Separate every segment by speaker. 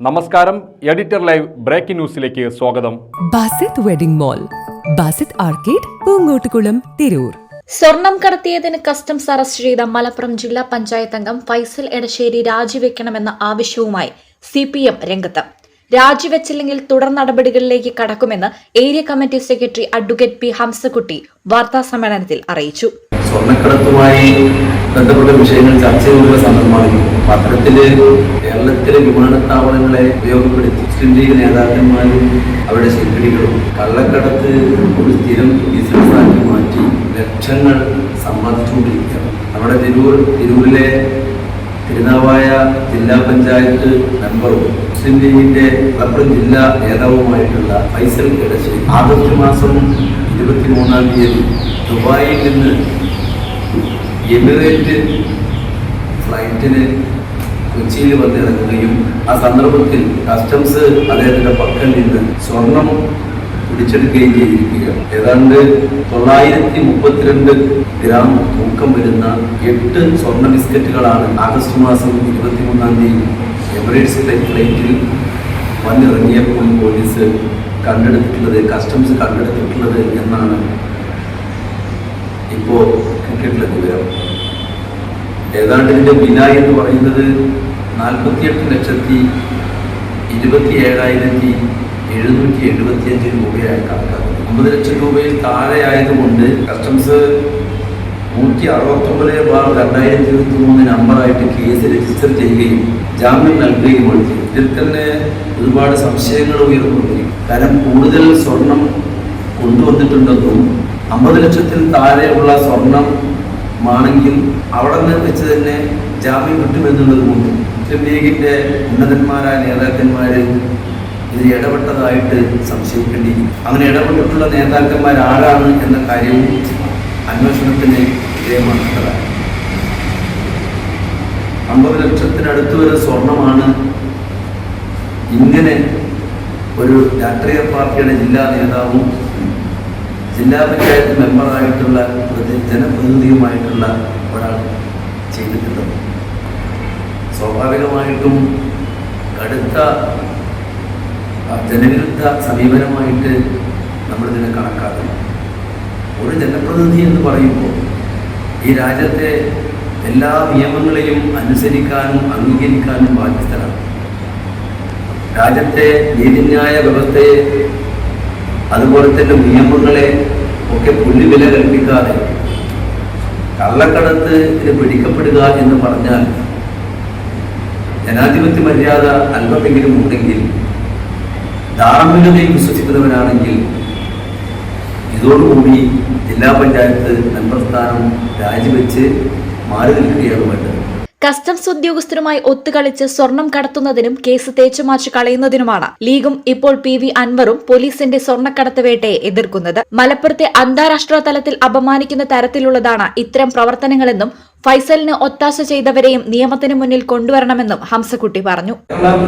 Speaker 1: നമസ്കാരം editor live breaking ന്യൂസിലേക്ക് സ്വാഗതം.
Speaker 2: Basith wedding mall Basith arcade Poongottukulam Tirur.
Speaker 3: സ്വർണം കടത്തിയതിന് കസ്റ്റംസ് അറസ്റ്റ് ചെയ്ത മലപ്പുറം ജില്ലാ പഞ്ചായത്ത് അംഗം ഫൈസൽ എടശ്ശേരി രാജിവെക്കണമെന്ന ആവശ്യവുമായി സി പി എം രംഗത്ത്. രാജിവെച്ചില്ലെങ്കിൽ തുടർ നടപടികളിലേക്ക് കടക്കുമെന്ന് area committee secretary advocate P Hamsakutty വാർത്താസമ്മേളനത്തിൽ അറിയിച്ചു.
Speaker 4: സ്വർണക്കടത്തുമായി ബന്ധപ്പെട്ട വിഷയങ്ങൾ ചർച്ച ചെയ്തുള്ള സന്ദർഭമാണ് പത്രത്തിൽ കേരളത്തിലെ വിമാനത്താവളങ്ങളെ ഉപയോഗപ്പെടുത്തി മുസ്ലിം ലീഗ് നേതാക്കന്മാരും അവരുടെ ശില്പികളും കള്ളക്കടത്ത് ഒരു സ്ഥിരം ബിസിനസ്സാക്കി മാറ്റി ലക്ഷങ്ങൾ സമ്പാദിച്ചുകൊണ്ടിരിക്കുകയാണ്. നമ്മുടെ തിരൂർ തിരൂരിലെ തിരുനാവായ ജില്ലാ പഞ്ചായത്ത് മെമ്പറും മുസ്ലിം ലീഗിന്റെ മലപ്പുറം ജില്ലാ നേതാവുമായിട്ടുള്ള ഫൈസൽ എടശ്ശേരി ആഗസ്റ്റ് മാസം ഇരുപത്തിമൂന്നാം തീയതി ദുബായിൽ നിന്ന് എമിറേറ്റ് ഫ്ലൈറ്റിന് കൊച്ചിയിൽ വന്നിറങ്ങുകയും ആ സന്ദർഭത്തിൽ കസ്റ്റംസ് അദ്ദേഹത്തിന്റെ പക്കൽ നിന്ന് സ്വർണം പിടിച്ചെടുക്കുകയും ചെയ്തിരിക്കുകയാണ്. ഏതാണ്ട് തൊള്ളായിരത്തി മുപ്പത്തിരണ്ട് ഗ്രാം തൂക്കം വരുന്ന എട്ട് സ്വർണ ബിസ്ക്കറ്റുകളാണ് ആഗസ്റ്റ് മാസം ഇരുപത്തിമൂന്നാം തീയതി എമിറേറ്റ്സ് ഫ്ലൈറ്റിൽ വന്നിറങ്ങിയപ്പോൾ പോലീസ് കണ്ടെടുത്തിട്ടുള്ളത് കസ്റ്റംസ് കണ്ടെടുത്തിട്ടുള്ളത് എന്നാണ് ഇപ്പോൾ ക്രിക്കറ്റിലെ വിവരം. ഏതാണ്ട് ഇതിന്റെ വില എന്ന് പറയുന്നത് നാൽപ്പത്തിയെട്ട് ലക്ഷത്തി ഇരുപത്തി ഏഴായിരത്തി എഴുന്നൂറ്റി എഴുപത്തിയഞ്ച് രൂപയായി കണക്കാക്കുന്നു. ഒമ്പത് ലക്ഷം രൂപയിൽ താഴെ ആയതുകൊണ്ട് കസ്റ്റംസ് നൂറ്റി അറുപത്തൊമ്പത് ബാർ രണ്ടായിരത്തി ഇരുപത്തി മൂന്ന് നമ്പറായിട്ട് കേസ് രജിസ്റ്റർ ചെയ്യുകയും ജാമ്യം നൽകുകയുമാണ്. ഇതിൽ തന്നെ ഒരുപാട് സംശയങ്ങൾ ഉയർന്നുകൊണ്ടിരിക്കും കാരണം കൂടുതൽ സ്വർണം കൊണ്ടുവന്നിട്ടുണ്ടെന്നും അമ്പത് ലക്ഷത്തിൽ താഴെയുള്ള സ്വർണമാണെങ്കിൽ അവിടെ നിന്ന് വെച്ച് തന്നെ ജാമ്യം കിട്ടുമെന്നുള്ളതുകൊണ്ട് മുസ്ലിം ലീഗിന്റെ ഉന്നതന്മാരായ നേതാക്കന്മാർ ഇതിൽ ഇടപെട്ടതായിട്ട് സംശയിക്കേണ്ടിയിരിക്കും അങ്ങനെ ഇടപെട്ടിട്ടുള്ള നേതാക്കന്മാർ ആരാണ് എന്ന കാര്യവും അന്വേഷണത്തിന് വിജയമാണ് അമ്പത് ലക്ഷത്തിനടുത്ത് വരെ സ്വർണമാണ് ഇങ്ങനെ ഒരു രാഷ്ട്രീയ പാർട്ടിയുടെ ജില്ലാ നേതാവും ജില്ലാ പഞ്ചായത്ത് മെമ്പറായിട്ടുള്ള പ്രതി- ജനപ്രതിനിധിയുമായിട്ടുള്ള ഒരാൾ ചെയ്തിട്ടുണ്ട് സ്വാഭാവികമായിട്ടും കടുത്ത ജനവിരുദ്ധ സമീപനമായിട്ട് നമ്മളിതിനെ കണക്കാക്കണം ഒരു ജനപ്രതിനിധി എന്ന് പറയുമ്പോൾ ഈ രാജ്യത്തെ എല്ലാ നിയമങ്ങളെയും അനുസരിക്കാനും അംഗീകരിക്കാനും ബാധ്യസ്ഥരാണ്. രാജ്യത്തെ നീതിന്യായ വ്യവസ്ഥയെ അതുപോലെ തന്നെ നിയമങ്ങളെ ഒക്കെ പുല്ലുവില കൽപ്പിക്കാതെ കള്ളക്കടത്ത് പിടിക്കപ്പെടുക എന്ന് പറഞ്ഞാൽ ജനാധിപത്യ മര്യാദ അല്പമെങ്കിലും ഉണ്ടെങ്കിൽ ധാർമ്മികതയിൽ വിശ്വസിക്കുന്നവരാണെങ്കിൽ ഇതോടുകൂടി ജില്ലാ പഞ്ചായത്ത് മെമ്പർ സ്ഥാനം രാജിവെച്ച് മാറി നിൽക്കുകയാണ് വേണ്ടത്.
Speaker 3: കസ്റ്റംസ് ഉദ്യോഗസ്ഥരുമായി ഒത്തുകളിച്ച് സ്വർണം കടത്തുന്നതിനും കേസ് തേച്ചുമാച്ച് കളയുന്നതിനുമാണ് ലീഗും ഇപ്പോൾ പി വി അൻവറും പോലീസിന്റെ സ്വർണക്കടത്ത് വേട്ടയെ എതിർക്കുന്നത്. മലപ്പുറത്തെ അന്താരാഷ്ട്ര തലത്തിൽ അപമാനിക്കുന്ന തരത്തിലുള്ളതാണ് ഇത്തരം പ്രവർത്തനങ്ങളെന്നും ഫൈസലിന് ഒത്താശ ചെയ്തവരെയും നിയമത്തിന് മുന്നിൽ കൊണ്ടുവരണമെന്നും ഹംസക്കുട്ടി പറഞ്ഞു.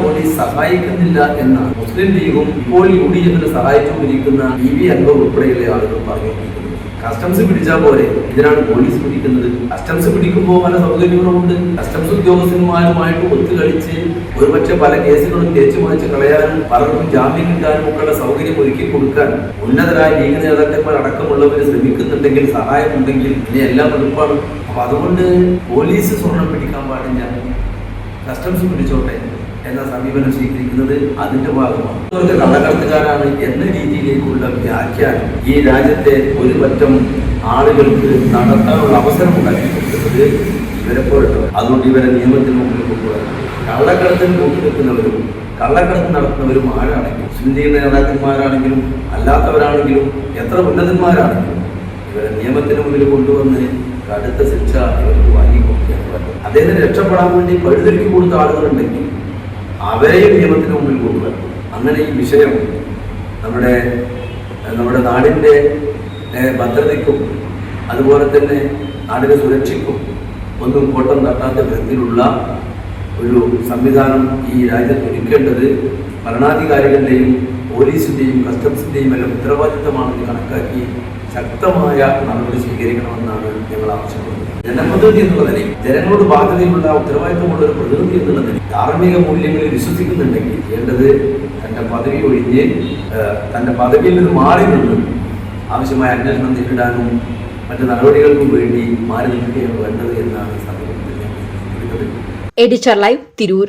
Speaker 4: പോലീസ് സഹായിക്കുന്നില്ല എന്ന മുസ്ലിം ലീഗും ഇപ്പോൾ യു ഡി എഫിന് സഹായിച്ചുകൊണ്ടിരിക്കുന്ന ഇ വി അൻവർ ഉൾപ്പെടെയുള്ള ആളുകൾ പറഞ്ഞുകൊണ്ടിരിക്കുന്നത്. കസ്റ്റംസ് പിടിച്ചാൽ പോലെ ഇതിനാണ് പോലീസ് പിടിക്കുന്നത്. കസ്റ്റംസ് പിടിക്കുമ്പോൾ പല സൗകര്യങ്ങളുമുണ്ട് കസ്റ്റംസ് ഉദ്യോഗസ്ഥന്മാരുമായിട്ട് ഒത്തുകളിച്ച് ഒരുപക്ഷെ പല കേസുകളും തേച്ചു മാച്ച് കളയാനും പലർക്കും ജാമ്യം കിട്ടാനും ഒക്കെയുള്ള സൗകര്യം ഒരുക്കി കൊടുക്കാൻ ഉന്നതരായ ലീഗ് നേതാക്കന്മാർ അടക്കമുള്ളവർ ശ്രമിക്കുന്നുണ്ടെങ്കിൽ സഹായമുണ്ടെങ്കിൽ ഇനി എല്ലാം എളുപ്പമാണ്. അപ്പൊ അതുകൊണ്ട് പോലീസ് സ്വർണം പിടിക്കാൻ പാടില്ല. കസ്റ്റംസ് പിടിച്ചോട്ടെ. എന്ന സമീപനം സ്വീകരിക്കുന്നത് അതിന്റെ ഭാഗമാണ്. കള്ളക്കടത്തുകാരാണ് എന്ന രീതിയിലേക്കുള്ള വ്യാഖ്യാനം ഈ രാജ്യത്തെ ഒരു പറ്റം ആളുകൾക്ക് നടത്താനുള്ള അവസരം ഉണ്ടാക്കിക്കൊടുക്കുന്നത് ഇവരെ പോലെട്ടോ അതുകൊണ്ട് ഇവരെ നിയമത്തിന് മുമ്പിൽ കൊണ്ടുവരണം കള്ളക്കടത്തിന് നിൽക്കുന്നവരും കള്ളക്കടത്ത് നടത്തുന്നവരും ആരാണെങ്കിലും മുസ്ലിം നേതാക്കന്മാരാണെങ്കിലും അല്ലാത്തവരാണെങ്കിലും എത്ര ഉന്നതന്മാരാണെങ്കിലും ഇവരെ നിയമത്തിന് മുമ്പിൽ കൊണ്ടുവന്ന് കടുത്ത ശിക്ഷ ഇവർക്ക് വാങ്ങിക്കൊടുക്കുക അദ്ദേഹത്തിന് രക്ഷപ്പെടാൻ വേണ്ടി പഴുതിരിക്കി കൊടുത്ത ആളുകളുണ്ടെങ്കിൽ അവരെയും നിയമത്തിന് മുമ്പിൽ കൊണ്ടുവരണം. അങ്ങനെ ഈ വിഷയം നമ്മുടെ നമ്മുടെ നാടിന്റെ ഭദ്രതയ്ക്കും അതുപോലെ തന്നെ നാടിന്റെ സുരക്ഷയ്ക്കും ഒന്നും കോട്ടം തട്ടാത്ത വിധത്തിലുള്ള ഒരു സംവിധാനം ഈ രാജ്യത്ത് ഒരുക്കേണ്ടത് ഭരണാധികാരികളുടെയും പോലീസിന്റെയും കസ്റ്റംസിന്റെയും എല്ലാം ഉത്തരവാദിത്തമാണെന്ന് കണക്കാക്കി ശക്തമായ നടപടി സ്വീകരിക്കണമെന്നാണ് ഞങ്ങൾ ആവശ്യപ്പെടുന്നത്. ജനപ്രതിനിധി എന്നുള്ള നിലയിൽ ജനങ്ങളോട് ബാധ്യതയുള്ള ഉത്തരവാദിത്തമുള്ള ഒരു പ്രതിനിധി എന്നുള്ള നിലയിൽ ധാർമ്മിക മൂല്യങ്ങളിൽ വിശ്വസിക്കുന്നുണ്ടെങ്കിൽ വേണ്ടത് തന്റെ പദവി ഒഴിഞ്ഞ് തന്റെ പദവിയിൽ നിന്ന് മാറി നിന്ന് ആവശ്യമായ അന്വേഷണം നേരിടാനും മറ്റു നടപടികൾക്കും വേണ്ടി മാറി നിൽക്കുകയാണ് വേണ്ടത് എന്നാണ് സൂചിപ്പിക്കുന്നത്
Speaker 3: എഡിറ്റർ ലൈവ് തിരൂർ